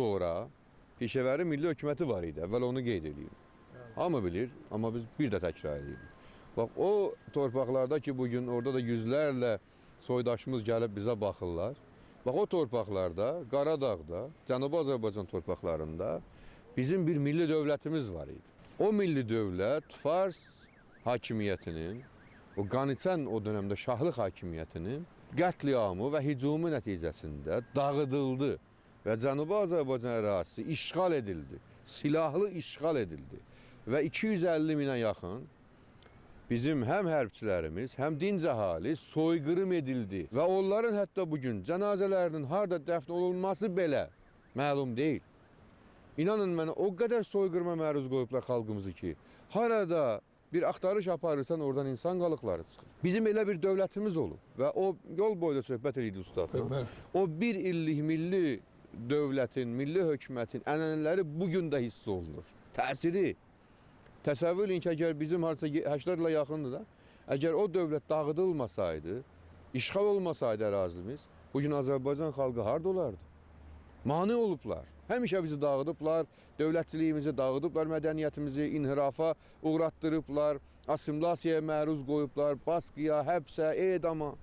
sonra peşəvəri milli hökuməti var idi. Əvvəl onu qeyd edeyim. Hamı bilir, amma biz bir də təkrar edirik. Bax o torpaqlarda ki, bugün orada da yüzlərlə soydaşımız gəlib bizə baxırlar. Bax o torpaqlarda, Qaradağda, Cənubi Azərbaycan torpaqlarında bizim bir milli dövlətimiz var idi. O milli dövlət Fars hakimiyyətinin, o Qaniçən o dövrdə şahlıq hakimiyyətinin qətliamı və hücumu nəticəsində dağıdıldı və Cənubi Azərbaycan ərazisi işğal edildi. Silahlı işğal edildi və 250 minə yaxın bizim həm hərbçilərimiz, həm dinc əhali soyqırım edildi və onların hətta bu gün cənazələrinin harda dəfn olunması belə məlum deyil. İnanın mənə o qədər soyqırıma məruz qoyublar xalqımızı ki, harada bir axtarış aparırsan oradan insan qalıqları çıxır. Bizim elə bir dövlətimiz olub və o yol boyda söhbət edirdi ustadla. O bir illik milli dövlətin, milli hökumətin ənənələri bu gün də hiss olunur. Təsiri Təsəvvür edin ki, əgər bizim harca 80 ilə yaxındır da, əgər o dövlət dağıdılmasaydı, işğal olmasaydı ərazimiz, bu gün Azərbaycan xalqı harda olardı? Mane olublar. Həmişə bizi dağıdıblar, dövlətçiliyimizi dağıdıblar, mədəniyyətimizi inhirafa uğratdırıblar, assimilyasiyaya məruz qoyublar, baskıya, həbsə, edama.